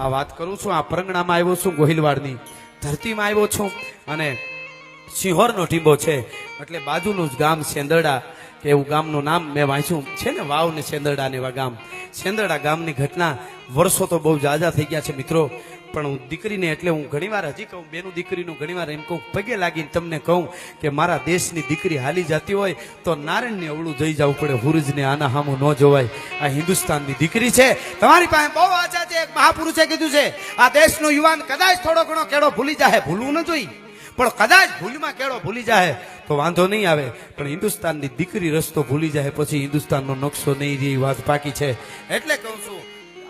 આ વાત કરું છું, આ પરંગણામાં આવ્યો છું, ગોહિલવાડની ધરતીમાં આવ્યો છું અને સિંહોરનો ટીંબો છે. એટલે બાજુનું જ ગામ સેંદરડા, કે એવું ગામનું નામ મેં વાંચ્યું. છે ને વાવ ને સેંદરડા ને એવા ગામ. સેંદરડા ગામની ઘટના વર્ષો તો બહુ જાજા થઈ ગયા છે મિત્રો. પણ હું દીકરીને એટલે હું ઘણીવાર હજી કહું, બેનું દીકરીનું ઘણીવાર એમ કહું પગે લાગીને તમને કહું કે મારા દેશની દીકરી હાલી જતી હોય તો નારાયણને અવળું જઈ જવું પડે, હુરજને આના હામું ન જોવાય. આ હિન્દુસ્તાનની દીકરી છે. તમારી પાસે બહુ આશા છે, એક મહાપુરુષે કીધું છે, આ દેશનો યુવાન કદાચ થોડો ઘણો કેળો ભૂલી જાય ભૂલવું ન જોઈએ. પણ કદાચ ભૂલમાં કેળો ભૂલી જાય તો વાંધો નહીં આવે. પણ હિન્દુસ્તાનની દીકરી રસ્તો ભૂલી જાય પછી હિન્દુસ્તાનનો નકશો નહીં રહી વાત પાકી છે. એટલે કહું છું,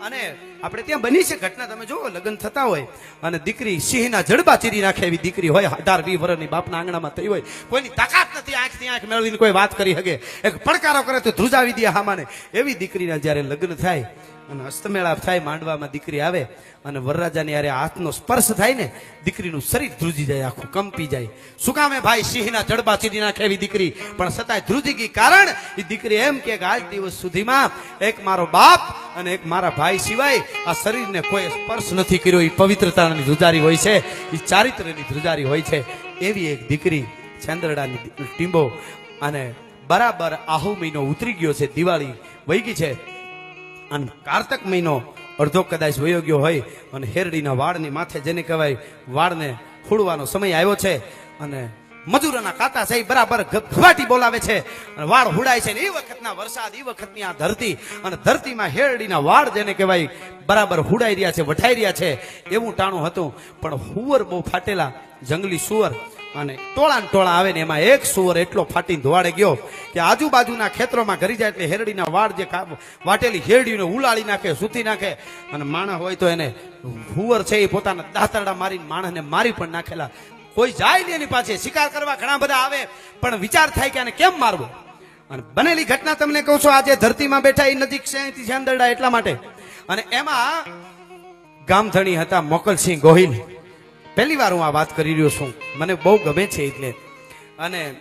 અને આપણે ત્યાં બની છે ઘટના, તમે જુઓ, લગ્ન થતા હોય અને દીકરી સિંહના જડબા ચીરી નાખે એવી દીકરી હોય, અઢાર વી વર્ષની બાપના આંગણામાં થઈ હોય, કોઈની તાકાત નથી આંખથી આંખ મેળવીને કોઈ વાત કરી શકે એક પડકારો કરે તો ધ્રુજાવી દે હામાને. એવી દીકરીના જ્યારે લગ્ન થાય અને હસ્તમેળાપ થાય માંડવામાં દીકરી આવે અને વરરાજાની યારે હાથનો સ્પર્શ થાય ને, દીકરીનું શરીર ધ્રુજી જાય, આખું કંપી જાય. શું કામે ભાઈ સિંહના જડબા ચીરી નાખે એવી દીકરી? પણ છતાંય ધ્રુજી ગઈ કારણ એ દીકરી એમ કે આજ દિવસ સુધીમાં એક મારો બાપ અને એક મારા ભાઈ સિવાય આ શરીરને કોઈ સ્પર્શ નથી કર્યો. એ પવિત્રતાની ધ્રુજારી હોય છે એ ચારિત્ર્યની ધ્રુજારી હોય છે. એવી એક દીકરી ચંદ્રડાની ટીંબો અને બરાબર આહુ મહિનો ઉતરી ગયો છે, દિવાળી વહી ગઈ છે. અને કારતક મહિનો અડધો કદાચ વયો ગયો હોય અને હેરડીના વાળની માથે જેને કહેવાય વાળને ખોડવાનો સમય આવ્યો છે અને મજૂરોના કાતા છે બરાબર ઘવાટી બોલાવે છે. અને વાળ હુડાય છે ને એ વખતના વરસાદ, એ વખતની આ ધરતી અને ધરતીમાં હેરડીના વાળ જેને કહેવાય બરાબર હુડાઈ રહ્યા છે વઠાઈ રહ્યા છે. એવું ટાણું હતું, પણ હુવર બહુ ફાટેલા જંગલી સુવર અને ટોળા ટોળા આવે ને એમાં એક સુવર એટલો ફાટીને ધોવાડે ગયો કે આજુબાજુના ખેતરોમાં ઘરી જાય એટલે હેરડીના વાળ જે વાટેલી હેરડીને ઉલાળી નાખે, સૂતી નાખે. અને માણસ હોય તો એને હુવર છે એ પોતાના દાંતરડા મારીને માણસને મારી પણ નાખેલા. કોઈ જાય ને એની પાસે. શિકાર કરવા ઘણા બધા આવે, પણ વિચાર થાય કે આને કેમ મારવો? અને બનેલી ઘટના તમને કહું છું, આજે ધરતીમાં બેઠા એ નજીક છે અહીંથી ચાંદરડા એટલા માટે. અને એમાં ગામધણી હતા મોકલસિંહ ગોહિલ. પહેલી વાર હું આ વાત કરી રહ્યો છું. મને બહુ ગમે છે એટલે. અને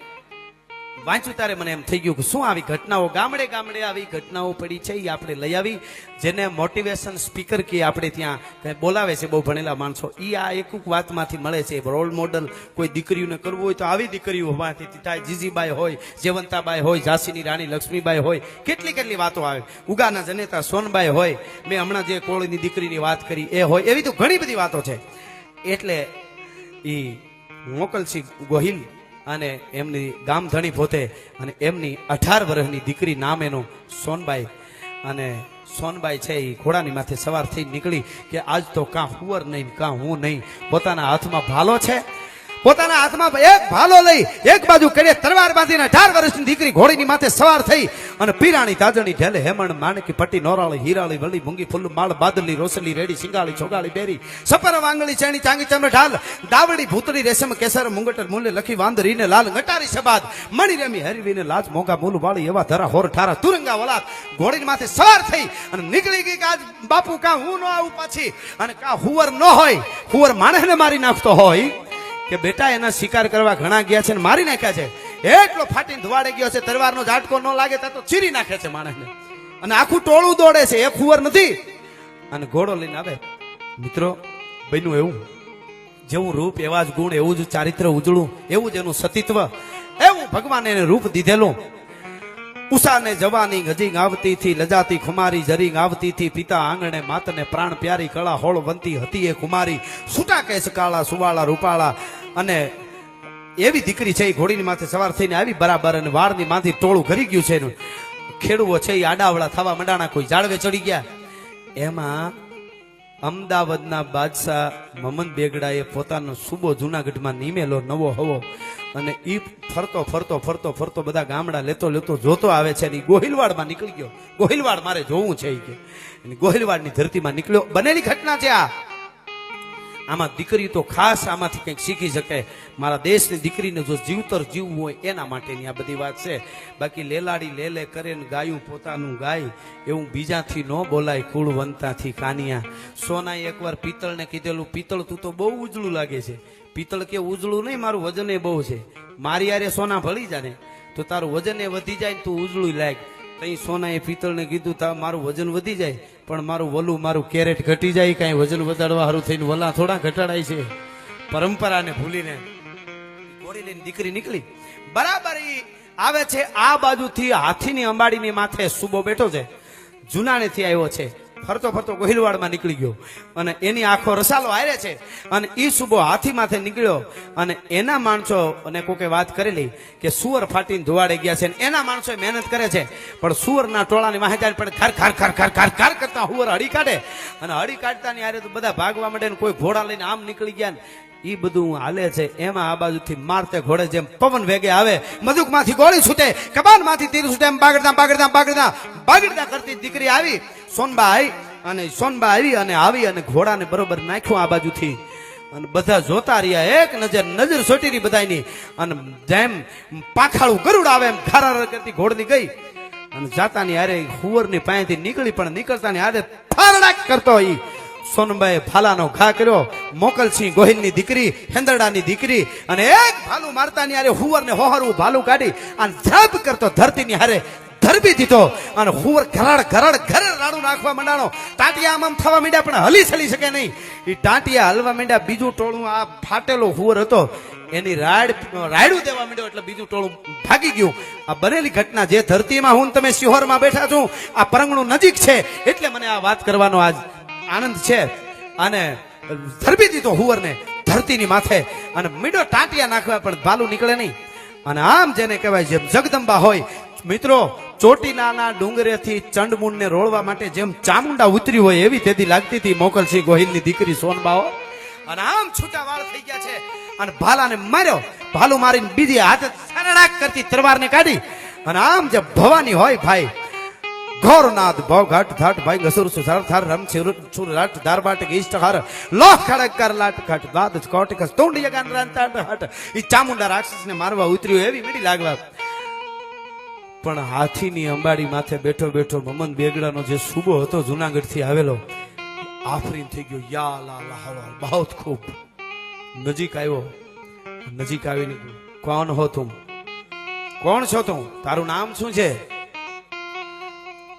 વાંચ્યું ત્યારે મને એમ થઈ ગયું કે શું આવી ઘટનાઓ, ગામડે ગામડે આવી ઘટનાઓ પડી છે, એ આપણે લઈ આવી. જેને મોટિવેશન સ્પીકર કે આપણે ત્યાં કંઈ બોલાવે છે, બહુ ભણેલા માણસો, એ આ એક વાતમાંથી મળે છે. રોલ મોડલ કોઈ દીકરીઓને કરવું હોય તો આવી દીકરીઓ હોવાથી થાય જીજીબાઈ હોય, જેવંતાબાઈ હોય, ઝાંસીની રાણી લક્ષ્મીબાઈ હોય, કેટલી કેટલી વાતો આવે. ઉગાના જનેતા સોનબાઈ હોય, મેં હમણાં જે કોળીની દીકરીની વાત કરી, એ હોય, એવી તો ઘણી બધી વાતો છે. એટલે એ મોકલસિંહ ગોહિલ અને એમની ગામધણી પોતે અને એમની અઢાર વર્ષની દીકરી નામ એનું સોનબાઈ. અને સોનબાઈ છે એ ઘોડાની માથે સવાર થઈ નીકળી કે આજ તો કાં હુવર નહીં, કાં હું નહીં, પોતાના હાથમાં ભાલો છે પોતાના હાથમાં એક ભાલો લઈ એક બાજુ કરે તરવાર બાંધીને અઢાર વર્ષની દીકરી ઘોડીની માથે સવાર થઈ અને પીરાણી તાજણી ઢેલે, હેમણ, માણકી પટ્ટી, નોરાળી, હીરાળી, વળી મૂંગી ફૂલ, માળ, બાદલી, રોસલી, રેડી, સિંગાળી, છોગાળી, બેરી, સપર, વાંગળી, ચેણી, ચાંગી, ચમર, ઢાલ, દાવડી, ભૂતળી, રેશમ, કેસર, મુંગટર મૂલે લખી વાંદરીને લાલ ગટારી સબાદ, મણી રેમી, હરવીને લાજ મોગા મૂલ, વાળી, એવા ધરા, હોર, ઠારા, તુરંગા વલાદ ઘોડીની માથે સવાર થઈ અને નીકળી ગઈ કે આજ બાપુ કા હું ન આવું પાછી? અને કા હુવર ન હોય? હુવર માણસને મારી નાખતો હોય? કે બેટા, એના શિકાર કરવા ઘણા ગયા છે ને મારી નાખ્યા છે. એટલો ફાટીને ધુવાડે ગયો છે તરવારનો ઝાટકો ન લાગે ત્યાં તો ચીરી નાખે છે માણસને. અને આખું ટોળું દોડે છે, એ ખુવર નથી. અને ઘોડો લઈને આવે. મિત્રો, બન્યું એવું. જેવું રૂપ, એવા જ ગુણ, એવું જ ચારિત્ર ઉજળું, એવું જ એનું સતીત્વ. એવું ભગવાન એને રૂપ દીધેલું. ઉષાને જવાની ગજીંગ આવતી થી લજાતી ખુમારી જરી આવતી થી પિતા આંગણે માતને પ્રાણ પ્યારી કળા હોળ વંતી હતી એ કુમારી છૂટા કેસ, કાળા, સુવાળા, રૂપાળા અને એવી દીકરી છે એ ઘોડીની માથે સવાર થઈને આવી બરાબર અને વાળની માંથી ટોળું ઘરી ગયું છે એનું. ખેડૂઓ છે એ આડાવડા થવા મંડાણા કોઈ જાળવે ચડી ગયા. એમાં અમદાવાદના બાદશાહ મમન બેગડાએ પોતાનો સુબો જુનાગઢમાં નીમેલો નવો હવો અને ઈ ફરતો ફરતો ફરતો ફરતો બધા ગામડા લેતો લેતો જોતો આવે છે અને ગોહિલવાડમાં નીકળી ગયો. ગોહિલવાડ મારે જોવું છે એ કે. ગોહિલવાડની ધરતીમાં નીકળ્યો. બનેલી ઘટના છે આ. આમાં દીકરી તો ખાસ આમાંથી કંઈક શીખી શકે. મારા દેશની દીકરીને જો જીવતર જીવવું હોય, એના માટેની આ બધી વાત છે. બાકી લેલાડી લે લે કરે ને ગાયું પોતાનું ગાય, એવું બીજાથી ન બોલાય કુળવંતાથી કાનિયા. સોનાએ એકવાર પિત્તળને કીધેલું, પિત્તળ, તું તો બહુ ઉજળું લાગે છે. પિત્તળ કે ઉજળું નહીં, મારું વજન એ બહુ છે. મારી યારે સોના ભળી જાને. તો તારું વજન એ વધી જાય તું ઉજળું લાગ. તઈ સોનાએ પિત્તળને કીધું, તા, મારું વજન વધી જાય. પણ મારું વલું, મારું કેરેટ ઘટી જાય, કાંઈ વજન વધારવા સારું થઈને વલા થોડા ઘટાડાય છે. પરંપરાને ભૂલીને ઘોડી લઈને દીકરી નીકળી. બરાબર ઈ આવે છે આ બાજુથી હાથીની અંબાડીની માથે સુબો બેઠો છે. જુનાણેથી આવ્યો છે. ફરતો ફરતો ગોહિલવાડમાં નીકળી ગયો. અને એની આંખો રસાલો હારે છે. અને એ સુબો હાથી માથે નીકળ્યો. અને એના માણસો, અને કોકે વાત કરેલી કે સુવર ફાટીને ધોવાડે ગયા છે. એના માણસો મહેનત કરે છે. પણ સુવરના ટોળાની વાહે જાય પડે ખાર ખાર ખાર ખાર ખાર ખાર કરતા હુવર હળી કાઢે. અને હળી કાઢતાની આરે તો બધા ભાગવા માંડે કોઈ ઘોડા લઈને આમ નીકળી ગયા ઈ બધું હાલે છે, એમાં આ બાજુથી મારતે ઘોડે જેમ પવન વેગે આવે મધુકમાંથી ગોળી છૂટે કબાનમાંથી તીર છૂટે, એમ બાગડતા બાગડતા બાગડતા બાગડતા કરતી દીકરી આવી સોનબા આવી અને સોનબા આવી અને આવી અને ઘોડાને બરોબર નાખ્યું આ બાજુથી. અને બધા જોતા રહ્યા, એક નજર નજર સોટી રહી બધાની અને જેમ પાખાળું ગરુડ આવે એમ ધારા કરતી ઘોડની ગઈ. અને જાતાની હારે હુવરની પાસેથી નીકળી, પણ નીકળતાની હારે ફારડાક કરતો ઈ. સોનબાઈ ફાલાનો ઘા કર્યો, મોકલસિંહ ગોહિલની દીકરી હેંદરડાની દીકરી, અને એક ભાલું મારતાની હારે હુવરને હોહરવું ભાલું કાઢી અને ધબ કરતો ધરતીની હારે ધરબી દીધો. અને હુવર ઘરાડ ઘરાડ ઘર રાડું નાખવા માંડાણો. ટાંટિયા આમ આમ થવા માંડ્યા, પણ હલી ચલી શકે નહીં. એ ટાંટિયા હલવા માંડ્યા, બીજું ટોળું આ ફાટેલો હુવર હતો. એની રાડ, રાયડું દેવા માંડ્યો એટલે બીજું ટોળું ભાગી ગયું. આ બનેલી ઘટના જે ધરતીમાં હું તમે શિહોરમાં બેઠા છું, આ પરંગણું નજીક છે, એટલે મને આ વાત કરવાનો આજ આનંદ છે. અને ધરબી દીધો હુવરને ધરતીની માથે. અને મીડો ટાંટિયા નાખવા પણ ભાલું નીકળે નહીં. અને આમ જેને કહેવાય જેમ જગદંબા હોય, મિત્રો, ચોટીલાના ડુંગરેથી ચંડમુંડને રોળવા માટે જેમ ચામુંડા ઉતરી હોય એવી તેથી લાગતી હતી મોકલસિંહ ગોહિલની દીકરી સોનબાઓ. અને આમ છૂટા વાળ થઈ ગયા છે. અને ભાલાને માર્યો. ભાલું મારીને બીજી હાથે કરતી તરવારને કાઢી. અને આમ જે ભવાની હોય ભાઈ ઘોરનાથ ભવ ઘાટ ઘાટ ભાઈ, ગસુર, સુસાર, થાર, રમ છુર, રાટ, ધાર, બાટ, ગીષ્ટ, હાર, લોહ, ખડક, કર, લાટ ઘાટ દાદ કોટિક સ્તોંડ યગાન રાન તાટ હટ. ઈ ચામુંડા રાક્ષસને મારવા ઉતર્યો, એવી મીડી લાગવા. પણ હાથીની અંબાડી માથે બેઠો બેઠો, મમન બેગડાનો જે સુબો હતો જુનાગઢથી આવેલો, આફરીન થઈ ગયો. યા, લા લા હળ ખૂબ. નજીક આવ્યો. નજીક આવીને કોણ હો તું? કોણ છો તું? તારું નામ શું છે?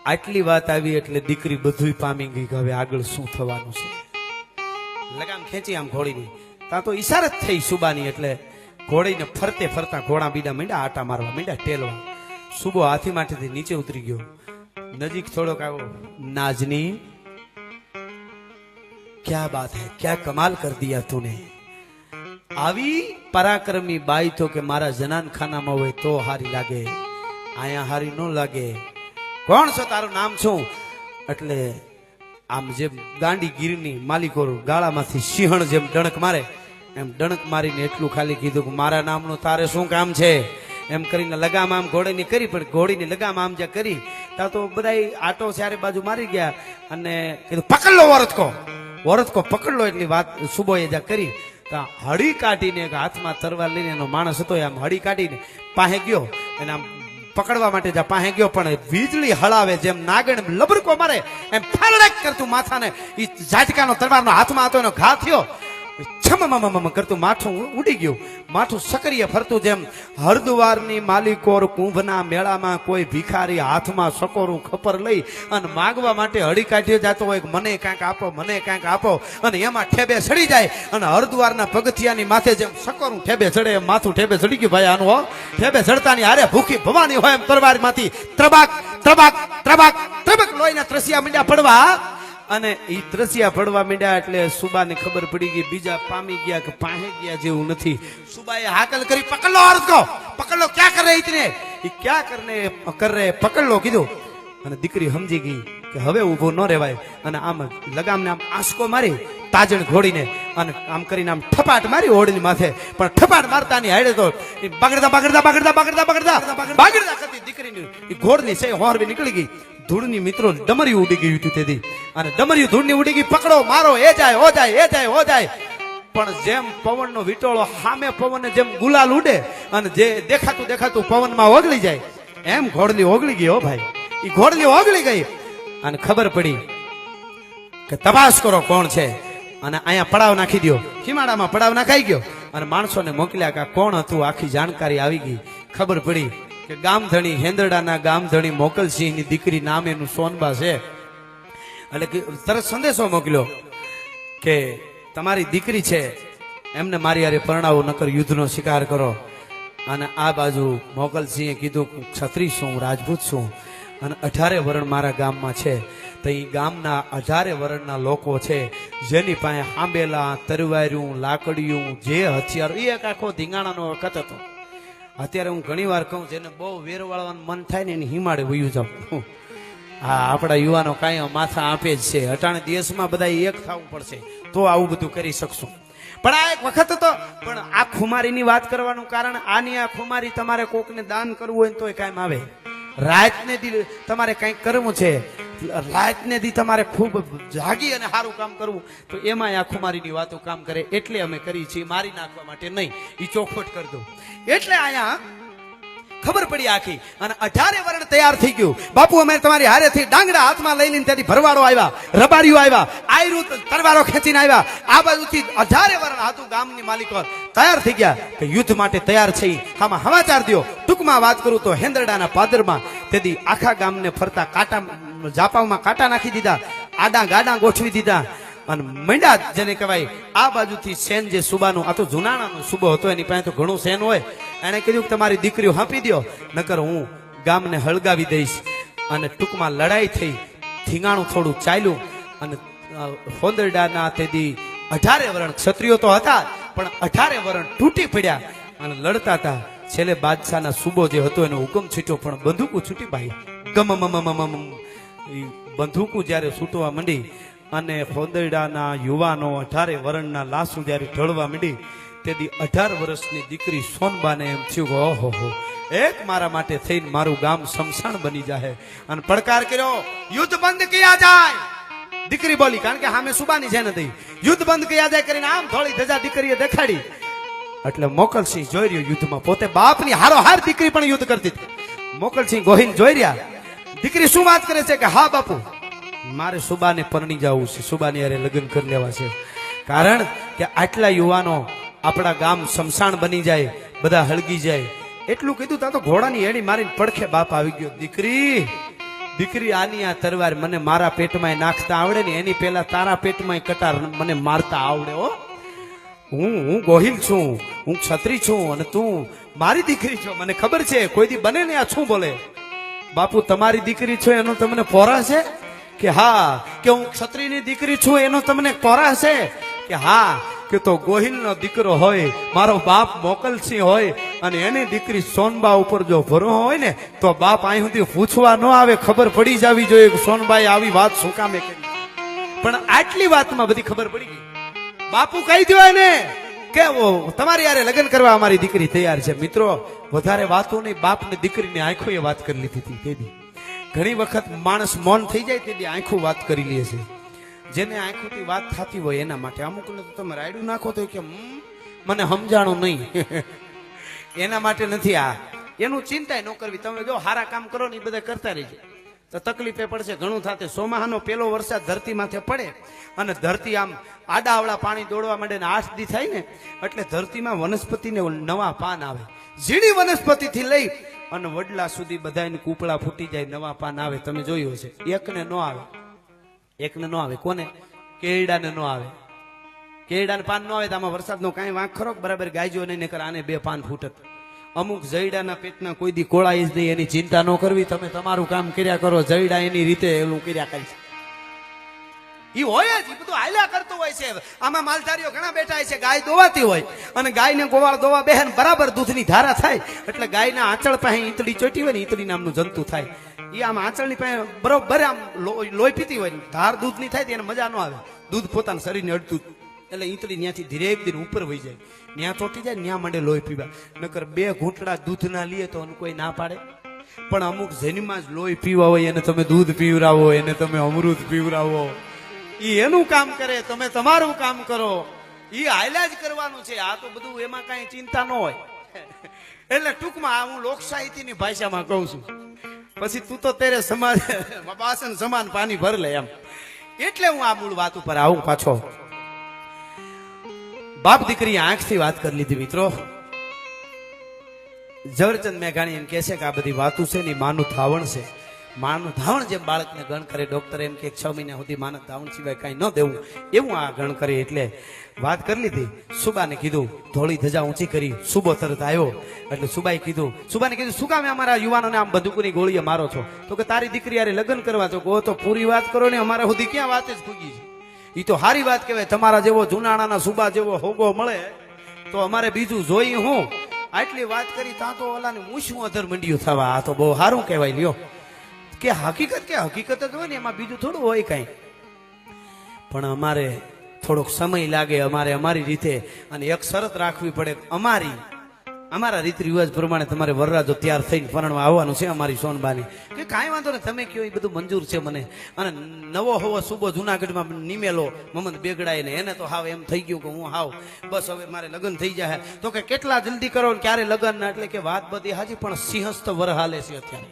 આટલી વાત આવી એટલે દીકરી બધું પામી ગઈ હવે આગળ શું થવાનું છે? લગામ ખેંચી આમ ઘોડીની ત્યાં તો ઈશારત થઈ સુબાની એટલે ઘોડીને ફરતે ફરતા ઘોડા બીડા મીંડા, આટા મારવા મીંડા, ટેલવા. સુબો હાથી માટેથી નીચે ઉતરી ગયો. નજીક થોડોક આવ્યો નાજની, ક્યા બાત હે? ક્યા કમાલ કર દિયા તુને? આવી પરાક્રમી બાઈ તો કે મારા જનાન ખાનામાં હોય તો હારી લાગે. આયા હારી ન લાગે. કોણ છો? તારું નામ શું? એટલે આમ જેમ દાંડી ગીરની માલિકો ગાળામાંથી સિંહણ જેમ ડણક મારે, એમ ડણક મારીને એટલું ખાલી કીધું કે મારા નામનું તારે શું કામ છે? એમ કરીને લગામ આમ ઘોડીની કરી, પણ ઘોડીની લગામ આમ જ્યાં કરી, ત્યાં તો બધા આટો ચારે બાજુ મારી ગયા અને કીધું, પકડ લો વરતકો વરતકો પકડ લો એટલી વાત સુબોએ જ્યાં કરી, ત્યાં હળી કાઢીને એક હાથમાં તરવાર લઈને એનો માણસ હતો આમ હળી કાઢીને પાસે ગયો, અને આમ પકડવા માટે જા પાસે ગયો, પણ વીજળી હળાવે જેમ નાગણ લબરકો મારે, એમ ફાલડક કરતું માથાને. એ ઝાટકાનો તરવારનો હાથમાં હતો, એનો ઘા થયો. છમમમમમ કરતું માથું ઉડી ફરતું જેમ હરદ્વારની માલિકોર કુંભના મેળામાં કોઈ ભિખારી હાથમાં સકોરું ખપર લઈ અને માગવા માટે હળી જાતો હોય મને કાંઈક આપો, મને કાંઈક આપો. અને એમાં ઠેબે ચડી જાય અને હરદ્વારના પગથિયાની માથે જેમ સકોરું ઠેબે ચડે એમ માથું ઠેબે ચડી ગયું ભાઈ, આનું ઠેબે ચડતાની હારે ભૂખી ભવાની હોય એમ તરવારમાંથી ત્રબાક ત્રબાક ત્રબાક, ત્રબક લોહીના ત્રસિયા મીંડા પડવા અને એ ત્રસિયા પડવા માંડ્યા એટલે સુબાને ખબર પડી ગઈ, બીજા પામી ગયા કે પાહે ગયા જેવું નથી. સુબાએ હાકલ કરી, પકડલો અર્થ કહો પકડલો, ક્યાં કરે ઇતને એ ક્યાં કરને, કર રહે? પકડલો, કીધું. અને દીકરી સમજી ગઈ કે હવે ઊભો ન રહેવાય. અને આમ લગામને આમ આંસકો મારી, તાજણ ઘોડીને, અને આમ કરીને આમ ઠપાટ મારી ઓળની માથે. પણ ઠપાટ મારતા ની હાડે તો બગડતા બગડતા બગડતા બગડતા બગડતા બગડતા કરતી દીકરીની ઘોડની છે હોરવી નીકળી ગઈ. ધૂળની મિત્રો ડમરી ઉડી ગયું હતું તેથી. અને ડમરી ધૂળની ઉડી ગઈ પકડો, મારો, એ જાય હો જાય, એ જાય હો જાય. પણ જેમ પવનનો વિટોળો સામે પવનને જેમ ગુલાલ ઉડે અને જે દેખાતું દેખાતું પવનમાં ઓગળી જાય, એમ ઘોડલી ઓગળી ગઈ હો ભાઈ. એ ઘોડલી ઓગળી ગઈ. અને ખબર પડી કે તપાસ કરો કોણ છે. અને અહીંયા પડાવ નાખી દો હિમાડામાં પડાવ નાખાઈ ગયો. અને માણસોને મોકલ્યા કે કોણ હતું, આખી જાણકારી આવી ગઈ. ખબર પડી કે ગામધણી, હેંદરડાના ગામધણી મોકલસિંહની દીકરી નામ એનું સોનબા છે. એટલે તરત સંદેશો મોકલ્યો કે તમારી દીકરી છે, એમને મારી હારે પરણાવો, નકર યુદ્ધનો શિકાર કરો. અને આ બાજુ મોગલસિંહે કીધું કે ક્ષત્રિય છું રાજપૂત છું. અને અઢારે વરણ મારા ગામમાં છે. તો એ ગામના અઢારે વરણના લોકો છે, જેની પાસે આંબેલા તરવાર્યું, લાકડિયું, જે હથિયાર એ એક આખો ધીંગાણાનો વખત હતો. અત્યારે હું ઘણી વાર કહું જેને બહુ વેર વાળવાનું મન થાય ને એને હિમાડે વયું જાઉં. હા, આપણા યુવાનો કાંઈ માથા આપે જ છે. અટાણે દેશમાં બધા એક થવું પડશે. તો આવું બધું કરી શકશું. પણ આ એક વખત હતો પણ આ ખુમારીની વાત કરવાનું કારણ, આની આ ખુમારી તમારે કોકને દાન કરવું હોય તો એ કાયમ આવે રાતને દી તમારે કંઈક કરવું છે. રાતને દી તમારે ખૂબ જાગી અને સારું કામ કરવું. તો એમાં આ ખુમારીની વાતો કામ કરે. એટલે અમે કરી છીએ. મારી નાખવા માટે નહીં. એ ચોખવટ કરી દઉં. એટલે અહીંયા ખબર પડી આખી. અને અઢારે વર્ણ તૈયાર થઈ ગયું. બાપુ, અમે તમારી હારેથી ડાંગડા હાથમાં લઈ લઈને ત્યાંથી ભરવાડો આવ્યા, રબારીઓ આવ્યા આયરું તરવારો ખેંચીને આવ્યા. આ બાજુથી અઢારે વર્ણ હતું ગામની માલિકો. તૈયાર થઈ ગયા કે યુદ્ધ માટે તૈયાર છે આમાં સમાચાર દો ટૂંકમાં વાત કરું તો હેંદરડાના પાદરમાં તેથી આખા ગામને ફરતા કાંટા જાપામાં કાંટા નાખી દીધા, આડા ગાડા ગોઠવી દીધા. અને મંડા જેને કહેવાય આ બાજુથી સેન જે સુબાનું આ તો જુનાણાનો સુબો હતો એની પાસે તો ઘણું સેન હોય. એણે કીધું કે તમારી દીકરીઓ હાંપી દ્યો નકર હું ગામને હળગાવી દઈશ. અને ટૂંકમાં લડાઈ થઈ થીંગાણું થોડું ચાલ્યું. અને અ, ફોંદરડાના તેથી અઢારે વરણ ક્ષત્રિયો તો હતા પણ અઢારે વરણ તૂટી પડ્યા અને લડતા હતા. છેલ્લે બાદશાહના સુબો જે હતો એનો હુકમ છૂટ્યો પણ બંદૂકો છૂટી ભાઈ ગમ મમ મમ. બંદૂકો જ્યારે છૂટવા માંડી અને ફોંદરડાના યુવાનો અઢારે વરણના લાસુ જ્યારે ઢળવા માંડી, તેથી અઢાર વર્ષની દીકરી સોનબાને એમ થયું ઓહો, હો, એક મારા માટે થઈને મારું ગામ શમશાન બની જાય અને પડકાર કર્યો, યુદ્ધ બંધ કયા જાય? દીકરી બોલી, કારણ કે સામે સુબાની છે નથી યુદ્ધ બંધ કયા જાય? કરીને આમ થોડી ધજા દીકરીએ દેખાડી. એટલે મોકલસિંહ જોઈ રહ્યો યુદ્ધમાં. પોતે બાપની હારો હાર દીકરી પણ યુદ્ધ કરતી મોકલસિંહ ગોહિલ જોઈ રહ્યા. દીકરી શું વાત કરે છે કે, હા, બાપુ મારે સુબાને પરણી જવું છે. સુબાની અરે લગ્ન કરી લેવા છે. કારણ કે આટલા યુવાનો આપણા ગામ શમશાન બની જાય, બધા હળગી જાય. એટલું કીધું તા તો ઘોડાની એણી મારીને પડખે બાપ આવી ગયો. દીકરી દીકરી, આની આ તરવાર મને મારા પેટમાં નાખતા આવડે ને એની પહેલા તારા પેટમાં કટાર મને મારતા આવડે હો. હું હું ગોહિલ છું, હું છત્રી છું અને તું મારી દીકરી છો. મને ખબર છે, કોઈ દી બને ને આ શું બોલે? બાપુ, તમારી દીકરી છો, એનો તમને પોરા છે? કે હા, કે હું ક્ષત્રિયની દીકરી છું, એનો તમને કોરા છે? કે હા, કે તો ગોહિલનો દીકરો હોય, મારો બાપ મોકલસિંહ હોય, અને એની દીકરી સોનબા ઉપર જો ભરો હોય ને, તો બાપ અહીં સુધી પૂછવા ન આવે, ખબર પડી જવી જોઈએ કે સોનબાએ આવી વાત શું કામે કરી. પણ આટલી વાતમાં બધી ખબર પડી ગઈ. બાપુ કહી દો એને કે તમારી યારે લગ્ન કરવા અમારી દીકરી તૈયાર છે. મિત્રો, વધારે વાતો નહીં બાપ ને દીકરીની આંખો એ વાત કરી લીધી હતી તેથી ઘણી વખત માણસ મૌન થઈ જાય તેથી આંખો વાત કરી લે છે. જેને આંખોથી વાત થતી હોય એના માટે અમુકને તો તમે રાયડું નાખો તો કે મને સમજાણું નહીં. એના માટે નથી આ. એનું ચિંતા ન કરવી. તમે જો સારા કામ કરો ને એ બધા કરતા રહેજો. તો તકલીફે પડશે, ઘણું થાતે. સોમાહાનો પેલો વરસાદ ધરતી માથે પડે અને ધરતી આમ આડાવડા પાણી દોડવા માંડે ને આઠ દી થાય ને, એટલે ધરતીમાં વનસ્પતિને નવા પાન આવે. ઝીણી વનસ્પતિથી લઈ અને વડલા સુધી બધાને કૂપળા ફૂટી જાય, નવા પાન આવે. તમે જોયું હશે. એકને ન આવે. એકને ન આવે. કોને? કેરડાને ન આવે. કેરડાને પાન ન આવે તો આમાં વરસાદનો કાંઈ વાંક ખરો? બરાબર ગાયજો નહીં નકર આને બે પાન ફૂટત. અમુક જયડાના પેટના કોઈ દી કોળાઈ જ નહીં, એની ચિંતા ન કરવી. તમે તમારું કામ કર્યા કરો. જયડા એની રીતે એનું કર્યા કરી ઈ હોય જ એ બધું હાલ્યા કરતું હોય છે. આમાં માલધારીઓ ઘણા બેઠા છે, ગાય દોવાતી હોય. અને ગાયને ગોવાળ દોવા બેહન બરાબર દૂધની ધારા થાય. એટલે ગાયના આંચળ પાસે ઈંતળી ચોટી હોય ને ઈંતળી નામનું જંતુ થાય. ઈ આમ આંચળની પાસે બરોબર આમ લોહી પીતી હોય ધાર દૂધની થાય તેને મજા ન આવે. દૂધ પોતાના શરીરને અડતું એટલે ઈંતળી ત્યાંથી ધીરે ધીરે ઉપર વહી જાય. ત્યાં ચોટી જાય ત્યાં માંડે લોહી પીવા. નકર બે ઘૂંટડા દૂધના લઈએ તો કોઈ ના પાડે. પણ અમુક જેનીમાં જ લોહી પીવા હોય, એને તમે દૂધ પીવરાવો, એને તમે અમૃત પીવરાવો. ઈ એનું કામ કરે, તમે તમારું કામ કરો. એ હાયલા જ કરવાનું છે. આ તો બધું એમાં કાંઈ ચિંતા ન હોય. એટલે ટૂંકમાં હું લોક સાહિત્યની ભાષામાં કહું છું. પછી તું તો તેરે સમાજ બાસન સમાન પાણી ભર લે એમ. એટલે હું આ મૂળ વાત ઉપર આવું પાછો. બાપ દીકરી આંખથી વાત કરી લીધી મિત્રો. ઝવરચંદ મેઘાણી એમ કહે છે કે આ બધી વાતું છે ને માનું થાવણ છે. માનવ ધાવણ જેમ બાળકને ગણ કરે, ડોક્ટર એમ કે છ મહિના સુધી માનવ ધાવણ સિવાય કાંઈ ન દેવું. એવું આ ગણ કરે એટલે વાત કરી લીધી. સુબાને કીધું, ધોળી ધજા ઊંચી કરી, સુબો તરત આવ્યો. એટલે સુબાઈ કીધું, સુબાને કીધું, શું કામે અમારા યુવાનોને આમ બંદૂકની ગોળીએ મારો છો? તો કે, તારી દીકરી યારે લગ્ન કરવા છો કહો તો પૂરી વાત કરો ને, અમારા સુધી ક્યાં વાત જ પૂગી છે? એ તો સારી વાત કહેવાય, તમારા જેવો જુનાણાના સુબા જેવો હોગો મળે, તો અમારે બીજું જોઈ હું. આટલી વાત કરી ત્યાં તો ઓલાને મૂછું અધર મંડ્યું થવા, આ તો બહુ સારું કહેવાય, લ્યો. કે હકીકત કે હકીકત જ હોય ને, એમાં બીજું થોડું હોય કાંઈ. પણ અમારે થોડોક સમય લાગે અમારે અમારી રીતે, અને એક શરત રાખવી પડે અમારી, અમારા રીત રિવાજ પ્રમાણે તમારે વરરાજો તૈયાર થઈને પરણવા આવવાનું છે અમારી સોનબાની. કે કાંઈ વાંધો ને તમે કયો, એ બધું મંજૂર છે મને. અને નવો હોવો સુબો જુનાગઢમાં નિમેલો મમન બેગડાય ને, એને તો હાવ એમ થઈ ગયું કે હું હાવ, બસ હવે મારે લગ્ન થઈ જાય તો કે કેટલા જલ્દી કરો ને ક્યારે લગ્ન એટલે કે વાત બધી હાજી, પણ સિંહસ્ત વર હાલે છે અત્યારે.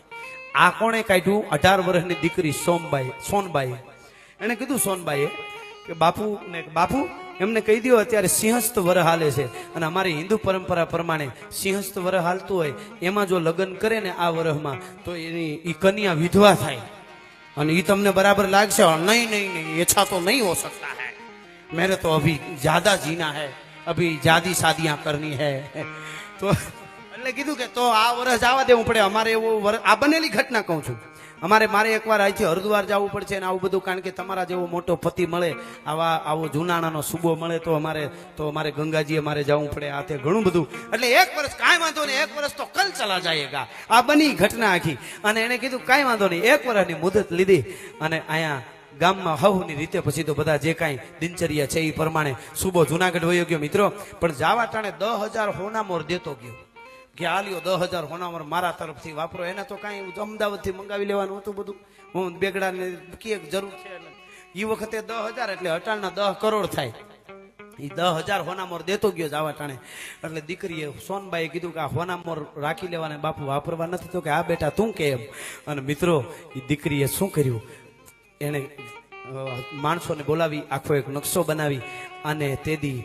આ કોણે કાઢ્યું? અઢાર વર્ષની દીકરી સોમબાઈ સોનબાઈ એણે કીધું, સોનબાઈએ, કે બાપુ ને બાપુ, એમને કહી દો અત્યારે સિંહસ્થ વર હાલે છે. અને અમારી હિન્દુ પરંપરા પ્રમાણે સિંહસ્થ વર હાલતું હોય, એમાં જો લગ્ન કરે ને આ વરહમાં, તો એની એ કન્યા વિધવા થાય. અને એ તમને બરાબર લાગશે નહીં નહીં નહીં, એછા તો નહીં હો સકતા હે. મેરે તો અભી જ્યાદા જીના હૈ, અભી જ્યાદી શાદિયા કરની હૈ. તો એટલે કીધું કે તો આ વર્ષ જવા દેવું પડે. અમારે એવો આ બનેલી ઘટના કહું છું. અમારે મારે એકવાર અહીંથી હરિદ્વાર જવું પડશે ને આવું બધું, કારણ કે તમારા જેવો મોટો પતિ મળે, આવા આવો જુનાણાનો સુબો મળે, તો અમારે તો અમારે ગંગાજીએ મારે જવું પડે, આ તે ઘણું બધું. એટલે એક વર્ષ કાંઈ વાંધો નહીં, એક વર્ષ તો કલ ચલા જાયગા આ બની ઘટના આખી. અને એણે કીધું, કાંઈ વાંધો નહીં, એક વર્ષની મુદત લીધી. અને અહીંયા ગામમાં હવની રીતે પછી તો બધા જે કાંઈ દિનચર્યા છે એ પ્રમાણે સુબો જુનાગઢ વયો ગયો મિત્રો. પણ જાવા ટાણે દસ હજાર હોનામોર દેતો ગયો. કે આ લ્યો દસ હજાર હોનાવર મારા તરફથી વાપરો. એને તો કાંઈ અમદાવાદથી મંગાવી લેવાનું હતું બધું. હું બેગડાને કે જરૂર છે એ વખતે દસ હજાર એટલે અટાણના દસ કરોડ થાય. એ દસ હજાર હોનામોર દેતો ગયો જાવા ટાણે. એટલે દીકરીએ સોનબાઈએ કીધું કે આ હોનામોર રાખી લેવાને બાપુ વાપરવા નથી તો કે આ બેટા તું કે એમ. અને મિત્રો એ દીકરીએ શું કર્યું? એણે માણસોને બોલાવી, આખો એક નકશો બનાવી અને તેદી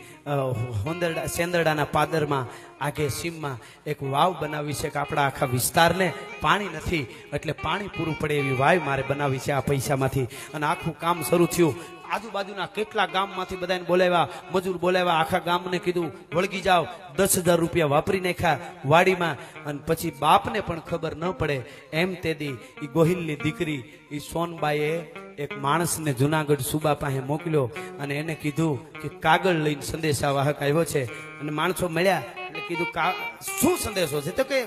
હોંદરડા, સેંદરડાના પાદરમાં આગે સીમમાં એક વાવ બનાવી છે કે આપણા આખા વિસ્તારને પાણી નથી, એટલે પાણી પૂરું પડે એવી વાવ મારે બનાવી છે આ પૈસામાંથી. અને આખું કામ શરૂ થયું. આજુબાજુના કેટલા ગામમાંથી બધાને બોલાવ્યા? મજૂર બોલાવ્યા, આખા ગામને કીધું, વળગી જાઓ. દસ હજાર રૂપિયા વાપરી નાખ્યા વાડીમાં. અને પછી બાપને પણ ખબર ન પડે. એમ તેદી એ ગોહિલની દીકરી એ સોનબાઈએ એક માણસને જુનાગઢ સુબા પાસે મોકલ્યો અને એને કીધું કે કાગળ લઈને સંદેશાવાહક આવ્યો છે. અને માણસો મળ્યા. કીધું, કા, શું સંદેશો છે? તો કે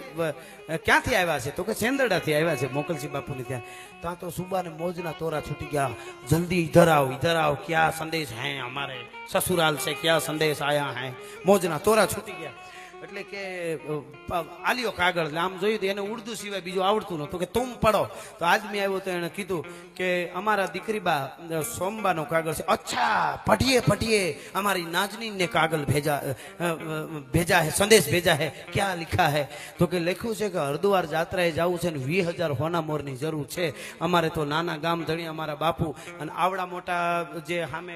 ક્યાંથી આવ્યા છે? તો કે, સેંદરડાથી આવ્યા છે મોકલસિંહ બાપુની ત્યાં. ત્યાં તો સુબાને મોજના તોરા છૂટી ગયા. જલ્દી ઇધર આવો ઇધર આવો. ક્યાં સંદેશ હે અમારે? સસુરાલ છે, ક્યાં સંદેશ આયા હે? મોજના તોરા છૂટી ગયા. એટલે કે આલિયો કાગળ આમ જોયું તો એને ઉર્દુ સિવાય બીજું આવડતું નહોતું કે તું પડો. તો આદમી આવ્યો તો એણે કીધું કે અમારા દીકરીબા સોમબાનો કાગળ છે. અચ્છા પઠીએ પઠીએ અમારી નાજનીને કાગળ ભેજા ભેજા હે, સંદેશ ભેજા હે, ક્યાં લિખા હે? તો કે લખ્યું છે કે હરદ્વાર જાત્રાએ જવું છે ને વીસ હજાર હોનામોરની જરૂર છે. અમારે તો નાના ગામ ધણી, અમારા બાપુ અને આવડા મોટા જે સામે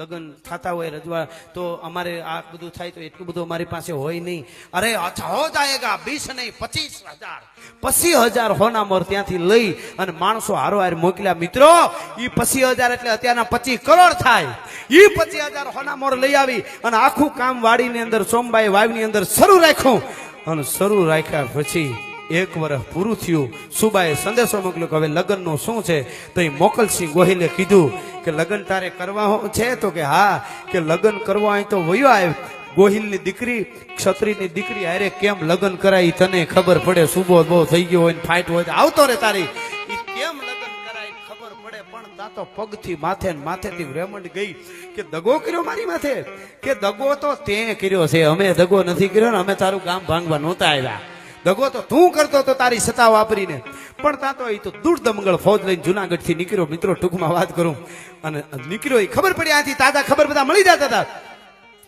લગ્ન થતા હોય રજવા, તો અમારે આ બધું થાય તો એટલું બધું અમારી પાસે હોય નહીં. અરે અચ્છા, હો જાયેગા, બીસ નહીં, પચીસ હજાર. પચીસ હજાર હોનામોર ત્યાંથી લઈ અને માણસો હારો હાર મોકલ્યા. મિત્રો એ પચીસ હજાર એટલે અત્યારના પચીસ કરોડ થાય. એ પચીસ હજાર હોનામોર લઈ આવી અને આખું કામ વાડીની અંદર, સોમબાઈ વાવની અંદર શરૂ રાખ્યું. અને શરૂ રાખ્યા પછી એક વર્ષ પૂરું થયું. સુબાએ સંદેશો મોકલ્યો કે હવે લગ્નનું શું છે? તો એ મોકલસિંહ ગોહિલે કીધું કે, લગ્ન તારે કરવા છે તો કે હા, કે લગ્ન કરવા અહીં તો વયો આવ ગોહિલની દીકરી, ક્ષત્રિયની દીકરી, અરે કેમ લગ્ન કરાય તને ખબર પડે? સુબો બહુ થઈ ગયો હોય ને ફાઇટ હોય આવતો રે તારી. કેમ લગ્ન કરાય ખબર પડે. પણ તા તો પગથી માથે ને માથેથી રેમંડ ગઈ કે દગો કર્યો મારી માથે? કે દગો તો તે કર્યો છે. અમે દગો નથી કર્યો ને, અમે તારું ગામ ભાંગવા નહોતા આવ્યા. દગો તો તું કરતો તો તારી સત્તા વાપરીને. પણ તા તો એ તો દુર્દમંગળ ફોજ લઈને જુનાગઢથી નીકળ્યો. મિત્રો, ટૂંકમાં વાત કરું. અને નીકળ્યો એ ખબર પડી આથી. તાજા ખબર બધા મળી જતા હતા.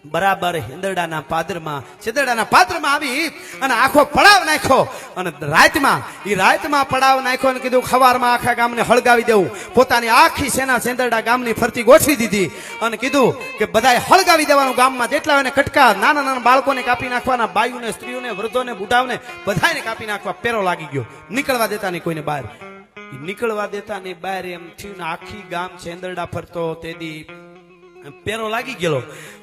બરાબર હિંદરડાના પાદરમાં સિંદરડાના પાદરમાં આવી અને આખો પડાવ નાખ્યો. અને રાતમાં એ રાતમાં પડાવ નાખ્યો અને કીધું, ખવારમાં આખા ગામને હળગાવી દેવું. પોતાની આખી સેના સેંદરડા ગામની ફરતી ગોઠવી દીધી અને કીધું કે બધાએ હળગાવી દેવાનું ગામમાં જેટલા હોય કટકા, નાના નાના બાળકોને કાપી નાખવાના, બાયુને, સ્ત્રીઓને, વૃદ્ધોને, બુઢાઓને, બધાને કાપી નાખવા પેરો લાગી ગયો. નીકળવા દેતા નહીં કોઈને બહાર. નીકળવા દેતા નહીં બહાર એમ થયું આખી ગામ છેંદરડા ફરતો, તેદી પેરો લાગી ગયેલો.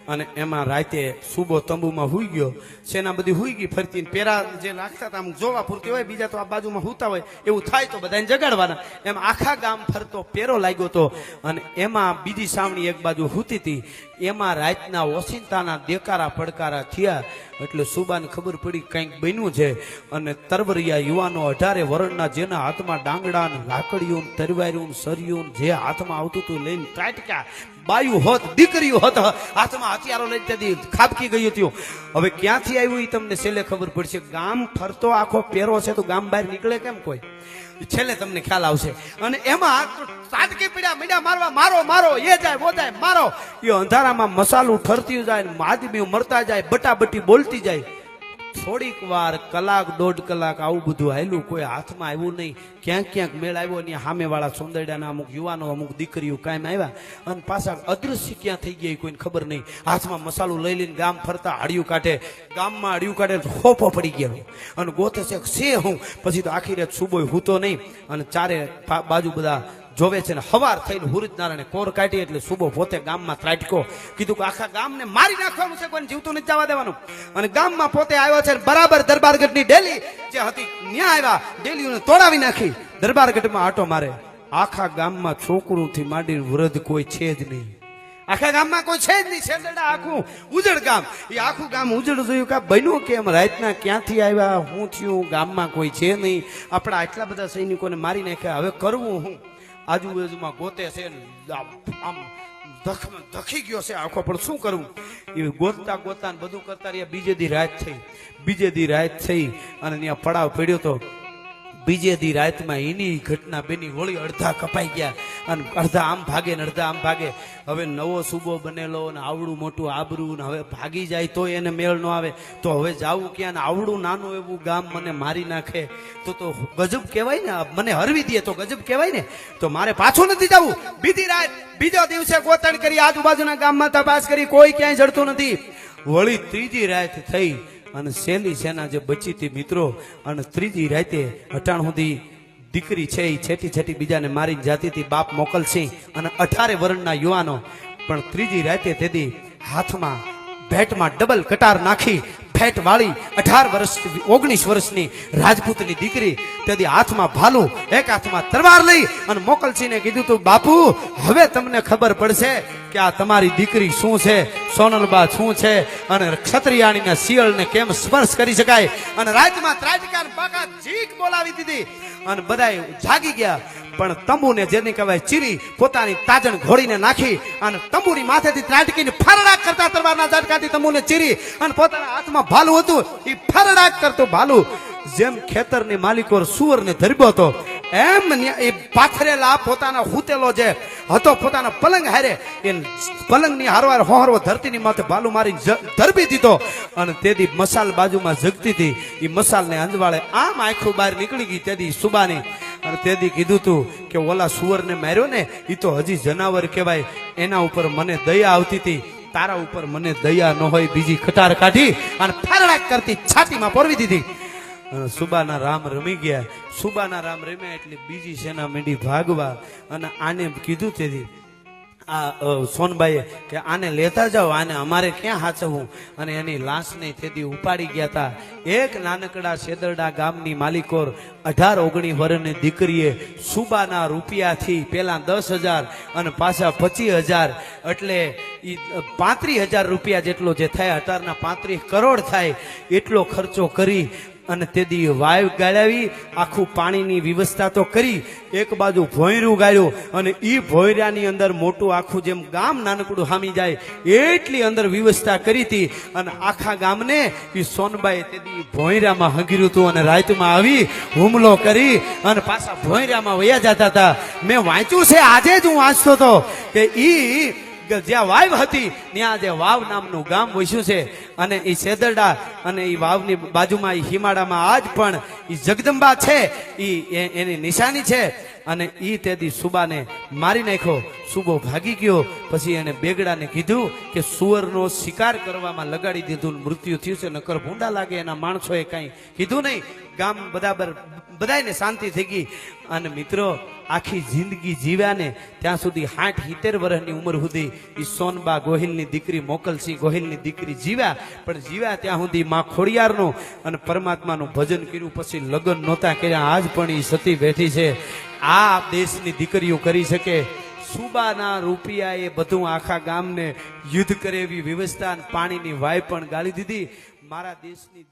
અને એમાં રાતે સુબો તંબુમાં હુઈ ગયો. સેના બધી હુઈ ગઈ ફરતી પેરા જે નાખતા હતા, આમ જોવા પૂરતી હોય, બીજા તો આ બાજુમાં હુતા હોય, એવું થાય તો બધાને જગાડવાના. એમ આખા ગામ ફરતો, પેરો લાગ્યો તો. અને એમાં બીજી સાવણી એક બાજુ હુતી હતી. એમાં રાતના ઓસિંતાના દેકારા પડકારા થયા. એટલે સુબાને ખબર પડી કંઈક બન્યું છે. અને તરવરિયા યુવાનો અઢારે વરણના જેના હાથમાં ડાંગડા લાકડીઓ તરવાર્યું સરિયું જે હાથમાં આવતું હતું લઈને ત્રાટક્યા. બાયું હોત, દીકરીઓ હોત હાથમાં હથિયારો લઈ તેથી ખાબકી ગયું હતું. હવે ક્યાંથી આવ્યું એ તમને છેલ્લે ખબર પડશે. ગામ ફરતો આખો પેરો છે તો ગામ બહાર નીકળે કેમ કોઈ? છેલ્લે તમને ખ્યાલ આવશે. અને એમાં સાટકી પીડ્યા મીડા મારવા, મારો મારો, એ જાય, વો જાય, મારો. એ અંધારામાં મસાલું ઠરતી જાય, માદમીઓ મરતા જાય, બટાબટી બોલતી જાય. થોડીક વાર કલાક, દોઢ કલાક આવું બધું હાલ્યું, કોઈ હાથમાં આવ્યું નહીં. ક્યાંક ક્યાંક મેળ આવ્યો ને સામેવાળા સોંદરડાના અમુક યુવાનો, અમુક દીકરીઓ કાયમ આવ્યા અને પાછા અદૃશ્ય ક્યાં થઈ ગયા કોઈને ખબર નહીં. હાથમાં મસાલો લઈ લઈને ગામ ફરતા હાડિયું કાઢે. ગામમાં હાડિયું કાઢે ખોપો પડી ગયા. અને ગોતે છે હું? પછી તો આખી રાત સુબોય હૂતો નહીં. અને ચારે બાજુ બધા જોવે છે ને હવાર થઈને હુરિત નારાયણ કોર કાઢી એટલે સુબો પોતે ગામમાં ત્રાટકો કીધું કે આખા ગામને મારી નાખવાનું છે કોઈ જીવતું નથી જવા દેવાનું. અને ગામમાં પોતે આવ્યો છે બરાબર દરબારગઢની ડેલી, જે હતી, ન્યા આવ્યા, ડેલીઓને તોડાવી નાખી. દરબારગઢમાં આટો મારે. આખા ગામમાં છોકરુંથી માંડીને વૃદ્ધ કોઈ છે જ નહીં. આખા ગામમાં કોઈ છે જ નહીં. છેદડા આખું ઉજળ ગામ. એ આખું ગામ ઉજળ જોયું કે બન્યું કેમ? રાતના ક્યાંથી આવ્યા? હું થયું? ગામમાં કોઈ છે નહીં. આપણા આટલા બધા સૈનિકોને મારી નાખ્યા. હવે કરવું હું? આજુબાજુમાં ગોતે છે આમ ધખી ગયો છે આખો. પણ શું કરવું એ ગોતતા ગોતતા બધું કરતા રહ્યા. બીજે દી રાત થઈ. બીજે દી રાત થઈ અને ત્યાં પડાવ પડ્યો તો બીજે દી રાતમાં એની ઘટના બેની વળી અડધા કપાઈ ગયા અને અડધા આમ ભાગે ને અડધા આમ ભાગે. હવે નવો સૂબો બનેલો ને આવડું મોટું આબરું ને હવે ભાગી જાય તો એને મેળ ન આવે. તો હવે જાવું ક્યાં ને આવડું નાનું એવું ગામ મને મારી નાખે. તો તો ગજબ કહેવાય ને મને હરવી દે તો ગજબ કહેવાય ને. તો મારે પાછું નથી જવું. બીજી રાત, બીજો દિવસે ગોતણ કરી આજુબાજુના ગામમાં તપાસ કરી કોઈ ક્યાંય જડતું નથી. વળી ત્રીજી રાત થઈ અને સેલી સેના જે બચી હતી મિત્રો અને ત્રીજી રાતે અટાણ સુધી દીકરી છે એ છેટી છેટી બીજાને મારીને જાતી હતી, બાપ મોકલસિંહ અને અઠારે વર્ણના યુવાનો. પણ ત્રીજી રાતે તેથી હાથમાં ભેટમાં ડબલ કટાર નાખી ભેટ વાળી અઢાર વર્ષ ઓગણીસ વર્ષની રાજપૂતની દીકરી તેથી હાથમાં ભાલું, એક હાથમાં તરવાર લઈ અને મોકલસિંહને કીધું તું, બાપુ, હવે તમને ખબર પડશે કે આ તમારી દીકરી શું છે? સોનલબા શું છે અને ક્ષત્રિયાણીના શિયળને કેમ સ્પર્શ કરી શકાય? અને રાજમાં ત્રાટકા ને બાકા જીક બોલાવી દીધી. અને બધાય જાગી ગયા. પણ તંબુને જેની કહેવાય ચીરી, પોતાની તાજણ ઘોડીને નાખી અને તંબુની માથેથી ત્રાટકીને ફરડાક કરતા તલવારના ઝાટકાથી તંબુને ચીરી અને પોતાના હાથમાં ભાલું હતું. એ ફરડાક કરતો ભાલું. જેમ ખેતરની માલિકો સુવરને ધરબ્યો હતો એમ એ પાથરેલા પોતાના હૂતેલો જે હતો, પોતાના પલંગ હારે, એ પલંગની હારવાર હોહરવો ધરતીની માથે ભાલું મારી ધરબી દીધો અને તેથી મસાલ બાજુમાં જગતી હતી. એ મસાલને અંજવાળે આમ આખું બહાર નીકળી ગઈ તેથી સુબાની. અને તેથી કીધું તું કે ઓલા સુવરને માર્યો ને એ તો હજી જનાવર કહેવાય. એના ઉપર મને દયા આવતી હતી. તારા ઉપર મને દયા ન હોય, બીજી કટાર કાઢી અને ફારડાક કરતી છાતીમાં પરવી દીધી. અને સુબાના રામ રમી ગયા. સુબાના રામ રમ્યા એટલે બીજી સેના મીંડી ભાગવા. અને આને કીધું તેથી, આ સોનબાઈએ કે આને લેતા જાઓ, આને અમારે ક્યાં હાચવવું? અને એની લાશને તેથી ઉપાડી ગયા હતા એક નાનકડા શેદરડા ગામની માલિકોર અઢાર ઓગણી વર્ષની દીકરીએ સુબાના રૂપિયાથી પહેલાં દસ હજાર અને પાછા પચીસ હજાર એટલે એ પાંત્રીસ હજાર રૂપિયા જેટલો જે થાય, અઢારના પાંત્રીસ કરોડ થાય, એટલો ખર્ચો કરી અને તે દી વાયુ ગાળાવી આખું પાણીની વ્યવસ્થા તો કરી, એક બાજુ ભોંયરું ગાળ્યું અને એ ભોંયરાની અંદર મોટું આખું જેમ ગામ નાનકડું હામી જાય એટલી અંદર વ્યવસ્થા કરી હતી અને આખા ગામને એ સોનબાઈ તે દી ભોંયરામાં હંગીર્યું હતું અને રાતમાં આવી હુમલો કરી અને પાછા ભોંયરામાં વયા જતા હતા. મેં વાંચ્યું છે, આજે જ હું વાંચતો હતો કે ઈ કે જ્યાં વાવ હતી, ત્યાં જે વાવ નામનું ગામ વસ્યું છે. અને એ સેદરડા અને એ વાવની બાજુમાં એ હિમાડામાં આજ પણ એ જગદંબા છે. એ એની નિશાની છે. અને એ તેથી સુબાને મારી નાખ્યો. સુબો ભાગી ગયો. પછી એને બેગડાને કીધું કે સુવરનો શિકાર કરવામાં લગાડી દીધું મૃત્યુ થયું છે, નકર ભૂંડા લાગે એના માણસોએ કાંઈ કીધું નહીં. ગામ બરાબર બધાયને શાંતિ થઈ ગઈ. અને મિત્રો, આખી જિંદગી જીવ્યા ને ત્યાં સુધી આઠ હિતેર વર્ષની ઉંમર સુધી એ સોનબા ગોહિલની દીકરી, મોકલસિંહ ગોહિલની દીકરી જીવ્યા. પણ જીવ્યા ત્યાં સુધી માં ખોડિયારનું અને પરમાત્માનું ભજન કર્યું. પછી લગ્ન નહોતા કર્યા. આજ પણ એ સતી બેઠી છે. આ દેશની દીકરીઓ કરી શકે. સુબાના રૂપિયા એ બધું આખા ગામને યુદ્ધ કરે એવી વ્યવસ્થા પાણીની વાય પણ ગાળી દીધી. મારા દેશની